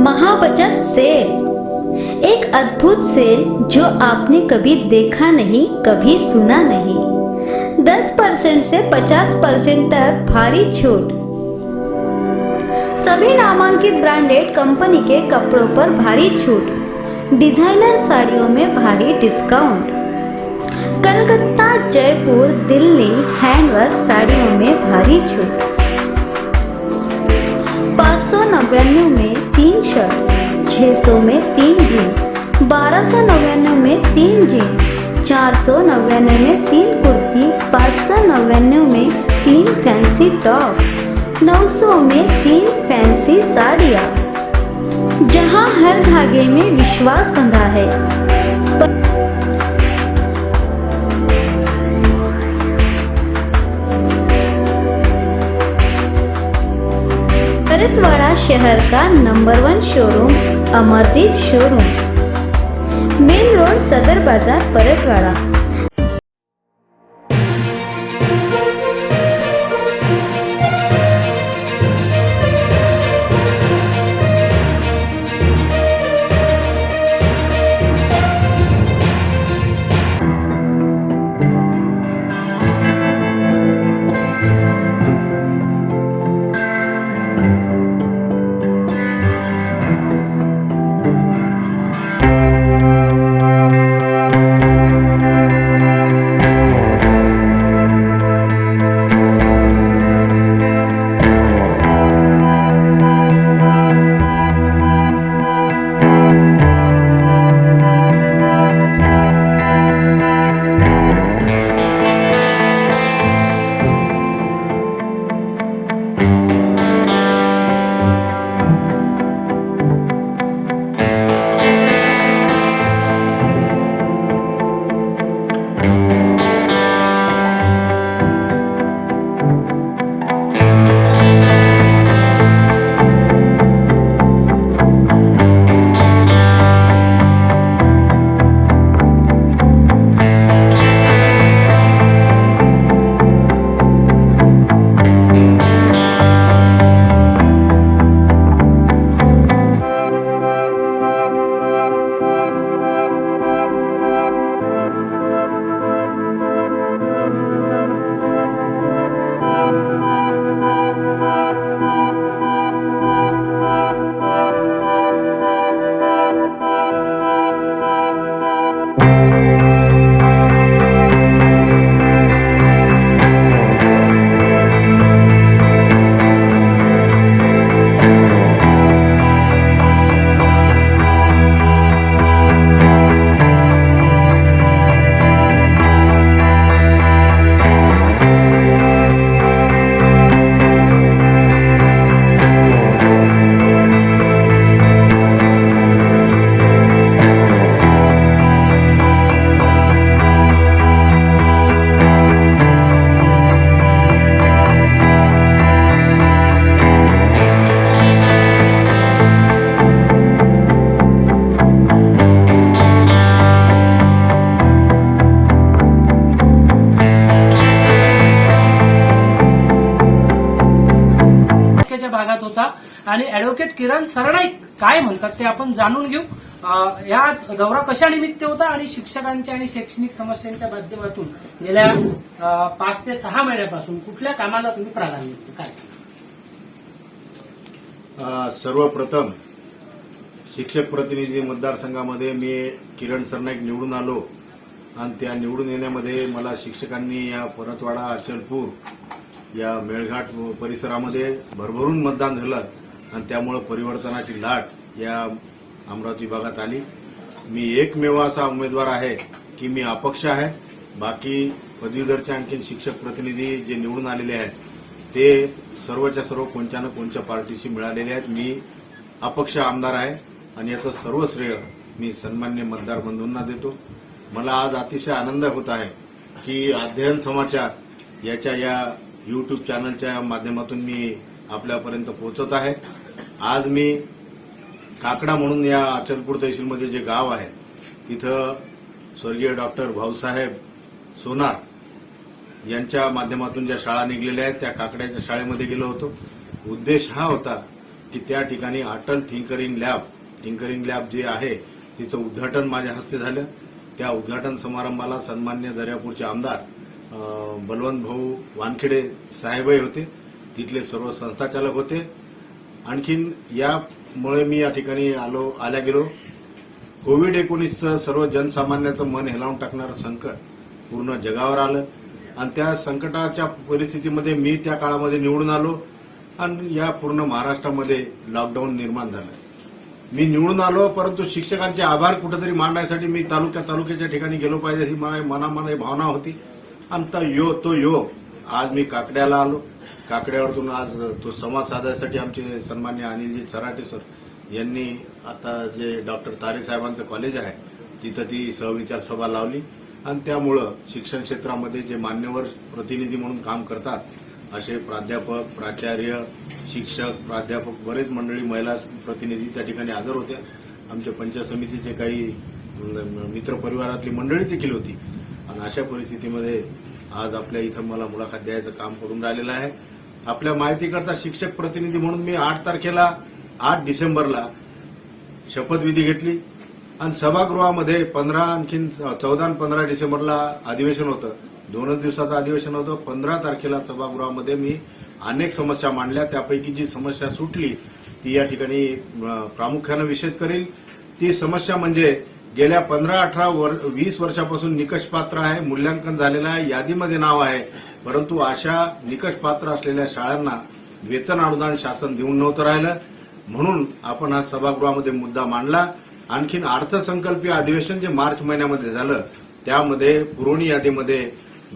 महाबचत sale एक अद्भुत sale जो आपने कभी देखा नहीं, कभी सुना नहीं। 10 परसेंट से 50 परसेंट तक भारी छूट। सभी नामांकित ब्रांडेड कंपनी के कपड़ों पर भारी छूट। डिज़ाइनर साड़ियों में भारी डिस्काउंट। कलकत्ता, जयपुर, दिल्ली, हैंडवर्क साड़ियों में भारी छूट। पाँच सौ नव्याण्णव में तीन शर्ट छः सौ में तीन जीन्स बारह सौ नवानवे में तीन जीन्स चार सौ नवानवे में तीन कुर्ती, पाँच सौ नवानवे में तीन फैंसी टॉप नौ सौ में तीन फैंसी साड़ियाँ। जहाँ हर धागे में विश्वास बंधा है भरतवाड़ा शहर का number one showroom Amardeep showroom main road Sadar Bazaar Paratwada. किरण सरणाईक काय म्हणतात ते आपण जाणून घेऊ. याच दौरा कशा निमित्त होता आणि शिक्षकांच्या आणि शैक्षणिक समस्यांच्या माध्यमातून गेल्या पाच ते सहा महिन्यापासून कुठल्या कामाला तुम्ही प्राधान्य काय सांगा सर्वप्रथम शिक्षक प्रतिनिधी मतदारसंघामध्ये मी किरण सरनाईक निवडून आलो आणि त्या निवडून येण्यामध्ये मला शिक्षकांनी या परतवाडा अचलपूर या मेळघाट परिसरामध्ये भरभरून मतदान झालं. आणि त्यामुळं परिवर्तनाची लाट या अमरावती विभागात आली. मी एकमेव असा उमेदवार आहे की मी अपक्ष आहे. बाकी पदवीधरचे आणखी शिक्षक प्रतिनिधी जे निवडून आलेले आहेत ते सर्वच्या सर्व कोणत्या ना कोणत्या पार्टीशी मिळालेले आहेत. मी अपक्ष आमदार आहे आणि याचं सर्व श्रेय मी सन्मान्य मतदार बंधूंना देतो. मला आज अतिशय आनंद होत आहे की अध्ययन समाचार याच्या या युट्यूब चॅनलच्या माध्यमातून मी आपल्यापर्यंत पोहोचत आहे. आज मी काकडा म्हणून या अचलपूर तहसीलमध्ये जे गाव आहे तिथं स्वर्गीय डॉक्टर भाऊसाहेब सोनार यांच्या माध्यमातून ज्या शाळा निघलेल्या आहेत त्या काकड्याच्या शाळेमध्ये गेलो होतो. उद्देश हा होता की त्या ठिकाणी Atal tinkering lab tinkering lab जे आहे तिचं उद्घाटन माझ्या हस्ते झालं. त्या उद्घाटन समारंभाला सन्मान्य दर्यापूरचे आमदार बलवंत भाऊ वानखेडे साहेबही होते. तिथले सर्व संस्थाचालक होते. आणखीन यामुळे मी या ठिकाणी आलो आल्या गेलो. कोविड एकोणीसचं सर्व जनसामान्याचं मन हेलावून टाकणारं संकट पूर्ण जगावर आलं. आणि त्या संकटाच्या परिस्थितीमध्ये मी त्या काळामध्ये निवडून आलो. आणि या पूर्ण महाराष्ट्रामध्ये लॉकडाऊन निर्माण झालं. मी निवडून आलो परंतु शिक्षकांचे आभार कुठेतरी मांडण्यासाठी मी तालुक्या तालुक्याच्या ठिकाणी गेलो पाहिजे ही मला मनामध्ये भावना होती. आणि तो तो योग आज मी काकड्याला आलो. काकड्यावरतून आज तो संवाद साधायसाठी आमचे सन्मान्य अनिलजी चराटे सर यांनी आता जे डॉक्टर तारे साहेबांचं कॉलेज आहे तिथं ती सहविचार सभा लावली. आणि त्यामुळं शिक्षण क्षेत्रामध्ये जे मान्यवर प्रतिनिधी म्हणून काम करतात असे प्राध्यापक प्राचार्य शिक्षक प्राध्यापक बरेच मंडळी महिला प्रतिनिधी त्या ठिकाणी हजर होत्या. आमच्या पंचायत समितीचे काही मित्रपरिवारातली मंडळी देखील होती. आणि अशा परिस्थितीमध्ये आज आपल्या इथं मला मुलाखत द्यायचं काम करून राहिलेलं आहे. आपल्या माहितीकरता शिक्षक प्रतिनिधी म्हणून मी आठ तारखेला आठ डिसेंबरला शपथविधी घेतली. आणि सभागृहामध्ये पंधरा आणखीन चौदा आणि पंधरा डिसेंबरला अधिवेशन होतं. दोनच दिवसाचं अधिवेशन होतं. पंधरा तारखेला सभागृहामध्ये मी अनेक समस्या मांडल्या. त्यापैकी जी समस्या सुटली ती या ठिकाणी प्रामुख्यानं विषेद करेल. ती समस्या म्हणजे गेल्या पंधरा अठरा वर, वीस वर्षापासून निकषपात्र आहे मूल्यांकन झालेलं आहे यादीमध्ये नाव आहे. परंतु अशा निकषपात्र असलेल्या शाळांना वेतन अनुदान शासन देऊन नव्हतं राहिलं. म्हणून आपण हा सभागृहामध्ये मुद्दा मांडला. आणखीन अर्थसंकल्पीय अधिवेशन जे मार्च महिन्यामध्ये झालं त्यामध्ये पुरवणी यादीमध्ये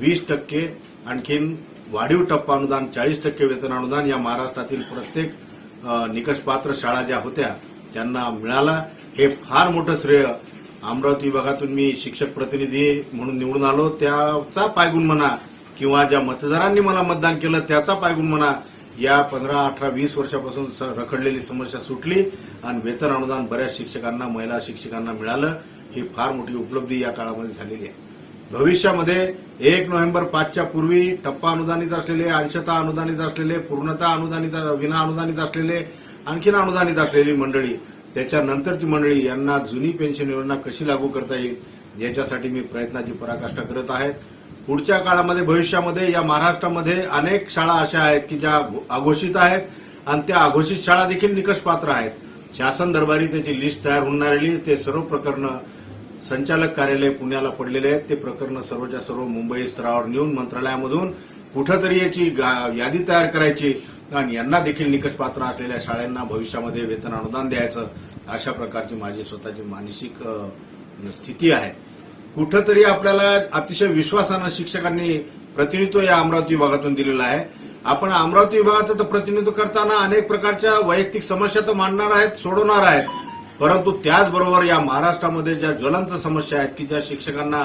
वीस टक्के आणखीन वाढीव टप्पा अनुदान चाळीस टक्के वेतन अनुदान या महाराष्ट्रातील प्रत्येक निकषपात्र शाळा ज्या होत्या त्यांना मिळाला. हे फार मोठं श्रेय अमरावती विभागातून मी शिक्षक प्रतिनिधी म्हणून निवडून आलो. त्याचा पायगुण म्हणा किंवा ज्या मतदारांनी मला मतदान केलं त्याचा पायगुण म्हणा या पंधरा अठरा वीस वर्षापासून स- रखडलेली समस्या सुटली आणि वेतन अनुदान बऱ्याच शिक्षकांना महिला शिक्षकांना मिळालं. ही फार मोठी उपलब्धी या काळामध्ये झालेली आहे. भविष्यामध्ये एक नोव्हेंबर पाचच्या पूर्वी टप्पा अनुदानित असलेले अंशतः अनुदानित असलेले पूर्णतः अनुदानित विना अनुदानित असलेले आणखीन अनुदानित असलेली मंडळी त्याच्यानंतरची मंडळी यांना जुनी पेन्शन योजना कशी लागू करता येईल याच्यासाठी मी प्रयत्नाची पराकाष्ठा करत आहे. पुढच्या काळामध्ये भविष्यामध्ये या महाराष्ट्रामध्ये अनेक शाळा अशा आहेत की ज्या घो- अघोषित आहेत आणि त्या अघोषित शाळा देखील निकषपात्र आहेत. शासन दरबारी त्याची लिस्ट तयार होऊन राहिली ते सर्व प्रकरणं संचालक कार्यालय पुण्याला पडलेले आहेत. ते प्रकरण सर्वच्या सर्व मुंबई स्तरावर नेऊन मंत्रालयामधून कुठंतरी याची गा- यादी तयार करायची आणि यांना देखील निकषपात्र असलेल्या शाळांना भविष्यामध्ये वेतन अनुदान द्यायचं अशा प्रकारची माझी स्वतःची मानसिक स्थिती आहे. कुठंतरी आपल्याला अतिशय विश्वासानं शिक्षकांनी प्रतिनिधित्व या अमरावती विभागातून दिलेलं आहे. आपण अमरावती विभागाचं तर प्रतिनिधित्व करताना अनेक प्रकारच्या वैयक्तिक समस्या तर मांडणार आहेत सोडवणार आहेत. परंतु त्याचबरोबर या महाराष्ट्रामध्ये ज्या ज्वलंत समस्या आहेत की ज्या शिक्षकांना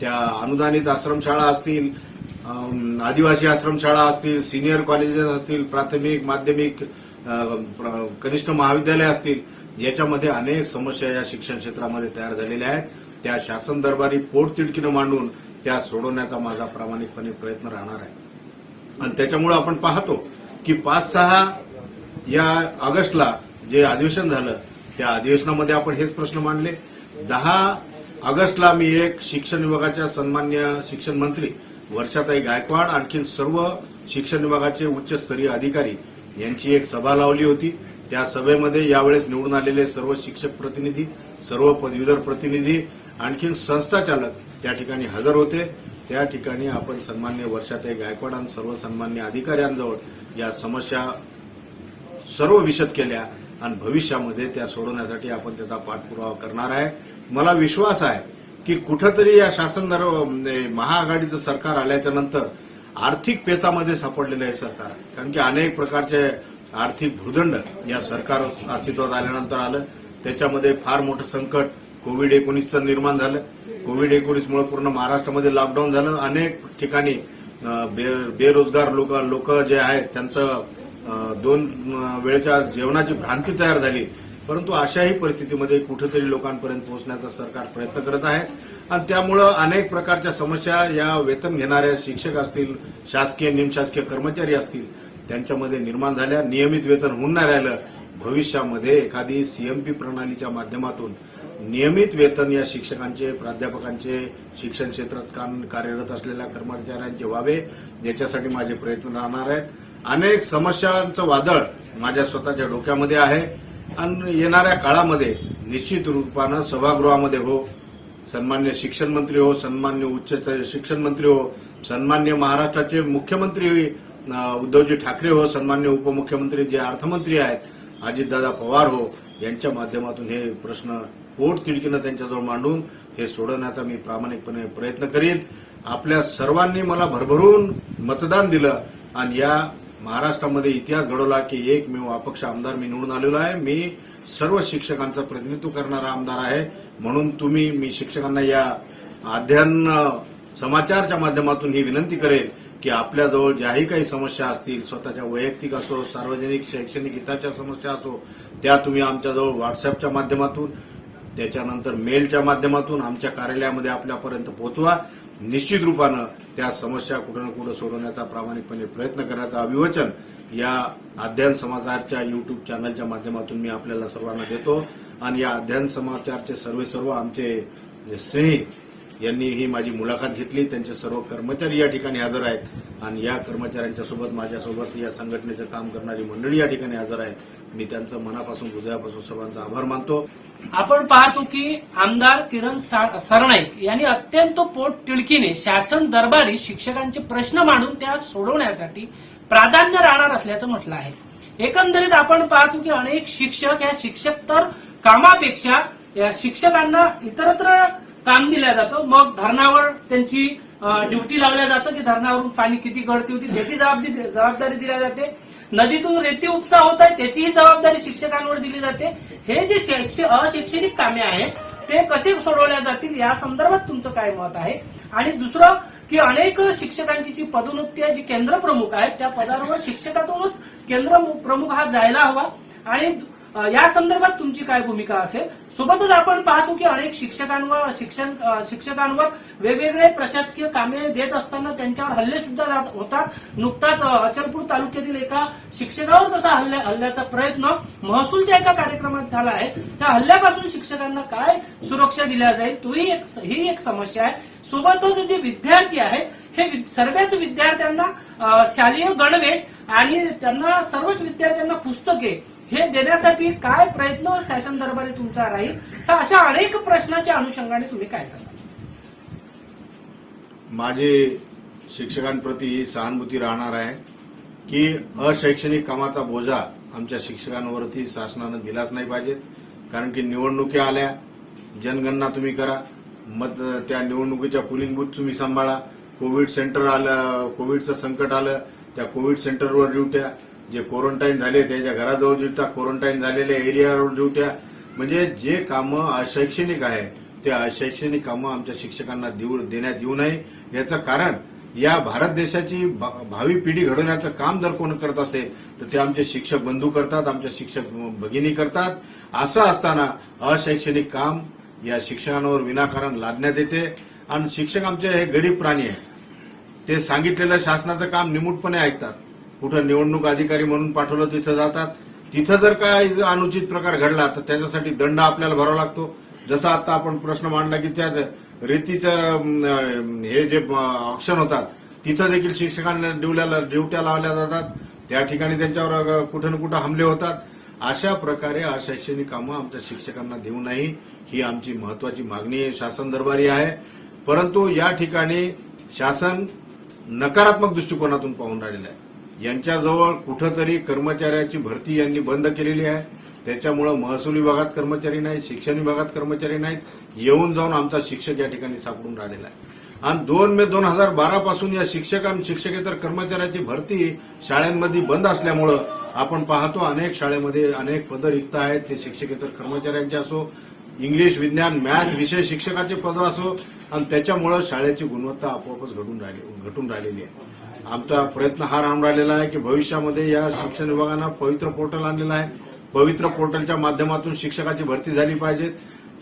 त्या अनुदानित आश्रमशाळा असतील आदिवासी आश्रमशाळा असतील सिनियर कॉलेजेस असतील प्राथमिक माध्यमिक प्र- कनिष्ठ महाविद्यालय असतील याच्यामध्ये अनेक समस्या या शिक्षण क्षेत्रामध्ये तयार झालेल्या आहेत. त्या शासन दरबारी पोटतिडकीनं मांडून त्या सोडवण्याचा माझा प्रामाणिकपणे प्रयत्न राहणार आहे. आणि त्याच्यामुळे आपण पाहतो की पाच सहा या ऑगस्टला जे अधिवेशन झालं त्या अधिवेशनामध्ये आपण हेच प्रश्न मांडले. दहा ऑगस्टला मी एक शिक्षण विभागाच्या सन्मान्य शिक्षण मंत्री वर्षाताई गायकवाड आणखी सर्व शिक्षण विभागाचे उच्चस्तरीय अधिकारी यांची एक सभा लावली होती. त्या सभेमध्ये यावेळेस निवडून आलेले सर्व शिक्षक प्रतिनिधी सर्व पदवीधर प्रतिनिधी आणखीन संस्थाचालक त्या ठिकाणी हजर होते. त्या ठिकाणी आपण सन्मान्य वर्षाताई गायकवाड आणि सर्व सन्मान्य अधिकाऱ्यांजवळ या समस्या सर्व विशद केल्या आणि भविष्यामध्ये त्या सोडवण्यासाठी आपण त्याचा पाठपुरावा करणार आहे. मला विश्वास आहे की कुठंतरी या शासन म्हणजे महाआघाडीचं सरकार आल्याच्यानंतर आर्थिक पेचामध्ये सापडलेलं आहे सरकार कारण की अनेक प्रकारचे आर्थिक भूदंड या सरकार अस्तित्वात आल्यानंतर आलं. त्याच्यामध्ये फार मोठं संकट कोविड एकोणीसचं निर्माण झालं. कोविड एकोणीसमुळे पूर्ण महाराष्ट्रामध्ये लॉकडाऊन झालं. अनेक ठिकाणी बे- बेरोजगार लोक लोक जे आहेत त्यांचं दोन वेळेच्या जेवणाची भ्रांती तयार झाली. परंतु अशाही परिस्थितीमध्ये कुठेतरी लोकांपर्यंत पोहोचण्याचा सरकार प्रयत्न करत आहे. आणि त्यामुळं अनेक प्रकारच्या समस्या या वेतन घेणाऱ्या शिक्षक असतील शासकीय निमशासकीय कर्मचारी असतील त्यांच्यामध्ये निर्माण झाल्या. नियमित वेतन होऊन नाही राहिलं. भविष्यामध्ये एखादी सीएमपी प्रणालीच्या माध्यमातून नियमित वेतन या शिक्षकांचे प्राध्यापकांचे शिक्षण क्षेत्रात काम कार्यरत असलेल्या कर्मचाऱ्यांचे व्हावे याच्यासाठी माझे प्रयत्न राहणार आहेत. अनेक समस्यांचं वादळ माझ्या स्वतःच्या डोक्यामध्ये आहे. आणि येणाऱ्या काळामध्ये निश्चित रूपानं सभागृहामध्ये हो सन्मान्य शिक्षण मंत्री हो सन्मान्य उच्च शिक्षण मंत्री हो सन्मान्य महाराष्ट्राचे मुख्यमंत्री उद्धवजी ठाकरे हो सन्मान्य उपमुख्यमंत्री जे अर्थमंत्री आहेत अजितदादा पवार हो यांच्या माध्यमातून हे प्रश्न पोट तिडकीनं त्यांच्याजवळ मांडून हे सोडवण्याचा मी प्रामाणिकपणे प्रयत्न करीन. आपल्या सर्वांनी मला भरभरून मतदान दिलं आणि या महाराष्ट्रामध्ये इतिहास घडवला की एकमेव अपक्ष आमदार मी निवडून आलेलो आहे. मी सर्व शिक्षकांचं प्रतिनिधित्व करणारा आमदार आहे. म्हणून तुम्ही मी शिक्षकांना या अध्ययन समाचारच्या माध्यमातून ही विनंती करेन की आपल्याजवळ ज्याही काही समस्या असतील स्वतःच्या वैयक्तिक असो सार्वजनिक शैक्षणिक हिताच्या समस्या असो त्या तुम्ही आमच्याजवळ व्हॉट्सअपच्या माध्यमातून त्याच्यानंतर मेलच्या माध्यमातून आमच्या कार्यालयामध्ये आपल्यापर्यंत पोहोचवा. निश्चित रूपानं त्या समस्या कुठं ना कुठं सोडवण्याचा प्रामाणिकपणे प्रयत्न करायचा अभिवचन या अध्ययन समाचारच्या युट्यूब चॅनलच्या माध्यमातून मी आपल्याला सर्वांना देतो. आणि या अध्ययन समाचारचे सर्व सर्व आमचे स्नेही यांनी ही माझी मुलाखत घेतली. त्यांचे सर्व कर्मचारी या ठिकाणी हजर आहेत. आणि या कर्मचाऱ्यांच्या सोबत माझ्यासोबत या संघटनेचं काम करणारी मंडळी या ठिकाणी हजर आहेत. मी त्यांचं मनापासून हृदयापासून सर्वांचा आभार मानतो. आपण पाहतो की आमदार किरण सरनाईक यांनी अत्यंत पोट टिळकीने शासन दरबारी शिक्षकांचे प्रश्न मांडून त्या सोडवण्यासाठी प्राधान्य राहणार असल्याचं म्हटलं आहे. एकंदरीत आपण पाहतो की अनेक शिक्षक या शिक्षक तर कामापेक्षा या शिक्षकांना इतरत्र काम दिलं जातं. मग धरणावर त्यांची ड्युटी लावल्या जातं की धरणावरून पाणी किती गळती होती त्याची जबाबदारी जबाबदारी दिली जाते. नदीतून रेती उपसा होत आहे त्याचीही जबाबदारी शिक्षकांवर दिली जाते. हे जे शैक्ष- अशैक्षणिक कामे आहेत ते कसे सोडवल्या जातील या संदर्भात तुमचं काय मत आहे? आणि दुसरं की अनेक शिक्षकांची जी पदोन्नती आहे जी केंद्र प्रमुख आहेत त्या पदावर शिक्षकातूनच केंद्र प्रमुख हा जायला हवा. आणि या संदर्भात तुमची काय भूमिका असेल? सोबतच आपण पाहतो की अनेक शिक्षकांवर शिक्षण शिक्षकांवर वेगवेगळे प्रशासकीय कामे देत असताना त्यांच्यावर हल्ले सुद्धा जात- होतात. नुकताच अचलपूर तालुक्यातील एका शिक्षकावर तसा हल्ल्या हल्ल्याचा प्रयत्न महसूलच्या एका कार्यक्रमात झाला आहे. त्या हल्ल्यापासून शिक्षकांना काय सुरक्षा दिल्या जाईल? तोही एक ही एक समस्या आहे. सोबतच जे विद्यार्थी आहेत हे सर्वच विद्यार्थ्यांना शालेय गणवेश आणि त्यांना सर्वच विद्यार्थ्यांना पुस्तके हे देण्यासाठी काय प्रयत्न शासन दरबारी तुमचा राहील? तर अशा अनेक प्रश्नाच्या अनुषंगाने तुम्ही काय सांगा माझे शिक्षकांप्रती ही सहानुभूती राहणार आहे की अशैक्षणिक कामाचा बोजा आमच्या शिक्षकांवरती शासनानं दिलाच नाही पाहिजे. कारण की निवडणुकी आल्या जनगणना तुम्ही करा मत त्या निवडणुकीच्या पोलिंग बूथ तुम्ही सांभाळा. कोविड सेंटर आलं कोविडचं संकट आलं त्या कोविड सेंटरवर ड्युट्या जे क्वारंटाईन झाले त्यांच्या घराजवळ ड्युट्या क्वारंटाईन झालेल्या एरियावर ड्युट्या म्हणजे जे कामं अशैक्षणिक आहे ते अशैक्षणिक कामं आमच्या शिक्षकांना देऊ देण्यात येऊ नये. याचं कारण या भारत देशाची भा- भावी पिढी घडवण्याचं काम जर कोण करत असेल तर ते आमचे शिक्षक बंधू करतात आमच्या शिक्षक भगिनी करतात. असं असताना अशैक्षणिक काम या शिक्षकांवर विनाकारण लादण्यात येते. आणि शिक्षक आमचे हे गरीब प्राणी आहे ते सांगितलेलं शासनाचं काम निमूटपणे ऐकतात. कुठं निवडणूक अधिकारी म्हणून पाठवलं तिथं जातात. तिथं जर काय अनुचित प्रकार घडला तर त्याच्यासाठी दंड आपल्याला भरावा लागतो. जसं आता आपण प्रश्न मांडला की त्या रेतीचं हे जे ऑप्शन होतात तिथं देखील शिक्षकांना ड्युल्याला ड्युट्या लावल्या जातात. त्या ठिकाणी त्यांच्यावर कुठं ना कुठं हमले होतात. अशा प्रकारे अशैक्षणिक कामं आमच्या शिक्षकांना देऊ नाही. ही आमची महत्वाची मागणी शासन दरबारी आहे. परंतु या ठिकाणी शासन नकारात्मक दृष्टिकोनातून पाहून राहिलेलं आहे. यांच्याजवळ कुठंतरी कर्मचाऱ्याची भरती यांनी बंद केलेली आहे. त्याच्यामुळं महसूल विभागात कर्मचारी नाहीत शिक्षण विभागात कर्मचारी नाहीत. येऊन जाऊन आमचा शिक्षक या ठिकाणी सापडून राहिलेला आहे. आणि दोन मे दोन हजार बारा पासून या शिक्षक आणि शिक्षकेतर कर्मचाऱ्याची भरती शाळांमध्ये बंद असल्यामुळं आपण पाहतो अनेक शाळेमध्ये अनेक पदं रिक्त आहेत. ते शिक्षकेतर कर्मचाऱ्यांचे असो इंग्लिश विज्ञान मॅथ विषय शिक्षकाचे पद असो आणि त्याच्यामुळं शाळेची गुणवत्ता आपोआपच घडून राहिली घटून राहिलेली आहे. आमचा प्रयत्न हा राहून राहिलेला आहे की भविष्यामध्ये या शिक्षण विभागानं पवित्र पोर्टल आणलेलं आहे. पवित्र पोर्टलच्या माध्यमातून शिक्षकाची भरती झाली पाहिजेत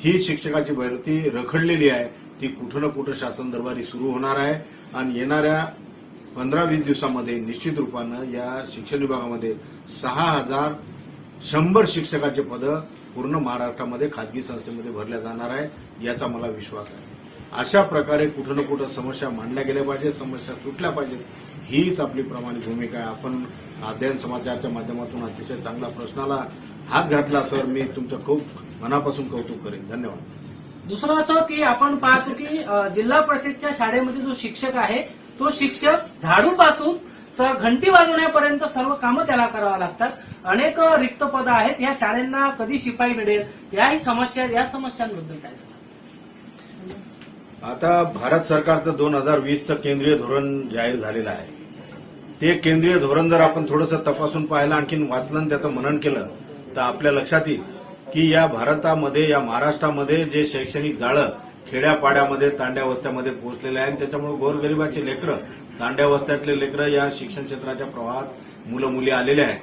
ही शिक्षकाची भरती रखडलेली आहे. ती कुठं ना कुठं शासन दरबारी सुरू होणार आहे. आणि येणाऱ्या पंधरा वीस दिवसामध्ये निश्चित रूपानं या शिक्षण विभागामध्ये सहा हजार शंभर शिक्षकाचे पदं पूर्ण महाराष्ट्रामध्ये खाजगी संस्थेमध्ये भरल्या जाणार आहे. याचा मला विश्वास आहे. अशा प्रकारे कुठं ना कुठं समस्या मांडल्या गेल्या पाहिजेत समस्या सुटल्या पाहिजेत. हीच आपली प्रमाणित भूमिका आहे. आपण अध्ययन समाचारच्या माध्यमातून अतिशय चांगला प्रश्नाला हात घातला सर. मी तुमचं खूप मनापासून कौतुक करेन. धन्यवाद. दुसरं असं की आपण पाहतो की जिल्हा परिषदच्या शाळेमध्ये जो शिक्षक आहे तो शिक्षक झाडूपासून तर घंटी वाजवण्यापर्यंत सर्व कामं त्याला करावं लागतात. अनेक रिक्त पदं आहेत. या शाळांना कधी शिपाई मिळेल? याही समस्या या समस्यांबद्दल काय आता भारत सरकारचं दोन हजार वीसचं केंद्रीय धोरण जाहीर झालेलं आहे. ते केंद्रीय धोरण जर आपण थोडंसं तपासून पाहिलं आणखीन वाचलं त्याचं मनन केलं तर आपल्या लक्षात येईल की या भारतामध्ये या महाराष्ट्रामध्ये जे शैक्षणिक जाळं खेड्यापाड्यामध्ये तांड्यावस्थ्यामध्ये पोहोचलेलं आहे आणि त्याच्यामुळे गोरगरिबाचे लेकरं तांड्यावस्थ्यातले लेकरं या शिक्षण क्षेत्राच्या प्रवाहात मुलं मुली आलेले आहेत.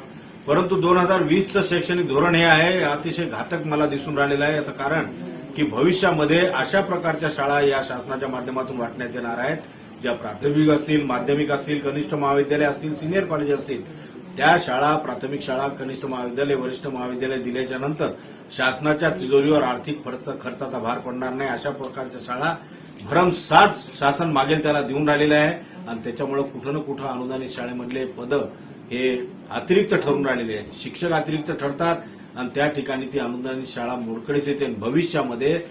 परंतु दोन हजार वीसचं शैक्षणिक धोरण हे आहे अतिशय घातक मला दिसून राहिलेलं आहे. याचं कारण की भविष्यामध्ये अशा प्रकारच्या शाळा या शासनाच्या माध्यमातून वाटण्यात येणार आहेत. ज्या प्राथमिक असतील माध्यमिक असतील कनिष्ठ महाविद्यालय असतील सिनियर कॉलेज असतील त्या शाळा प्राथमिक शाळा कनिष्ठ महाविद्यालय वरिष्ठ महाविद्यालय दिल्याच्या नंतर शासनाच्या तिजोरीवर आर्थिक खर्च खर्चाचा भार पडणार नाही. अशा प्रकारच्या शाळा भरमसाठ शासन मागेल त्याला देऊन राहिलेलं आहे. आणि त्याच्यामुळे कुठं ना कुठं अनुदानित शाळेमधले पदं हे अतिरिक्त ठरून राहिलेले आहेत. शिक्षक अतिरिक्त ठरतात. आणि त्या ठिकाणी ती अनुदानित शाळा मोडकळीस येते आणि भविष्यामध्ये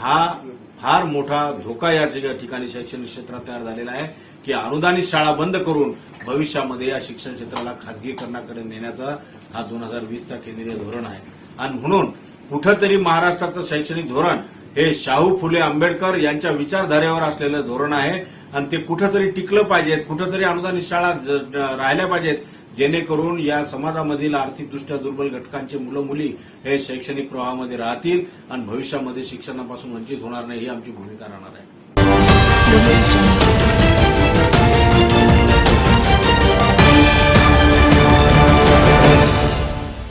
हा फार मोठा धोका या ठिका- ठिकाणी शैक्षणिक क्षेत्रात तयार झालेला आहे की अनुदानित शाळा बंद करून भविष्यामध्ये या शिक्षण क्षेत्राला खाजगीकरणाकडे नेण्याचा हा दोन हजार वीसचा केंद्रीय धोरण आहे. आणि म्हणून कुठंतरी महाराष्ट्राचं शैक्षणिक धोरण हे शाहू फुले आंबेडकर यांच्या विचारधारेवर असलेलं धोरण आहे. आणि ते कुठंतरी टिकलं पाहिजेत कुठंतरी अनुदानित शाळा ज- राहिल्या पाहिजेत. जेणेकरून या समाजामधील आर्थिकदृष्ट्या दुर्बल घटकांचे मुलं मुली हे शैक्षणिक प्रवाहामध्ये राहतील आणि भविष्यामध्ये शिक्षणापासून वंचित होणार नाही ही आमची भूमिका राहणार आहे.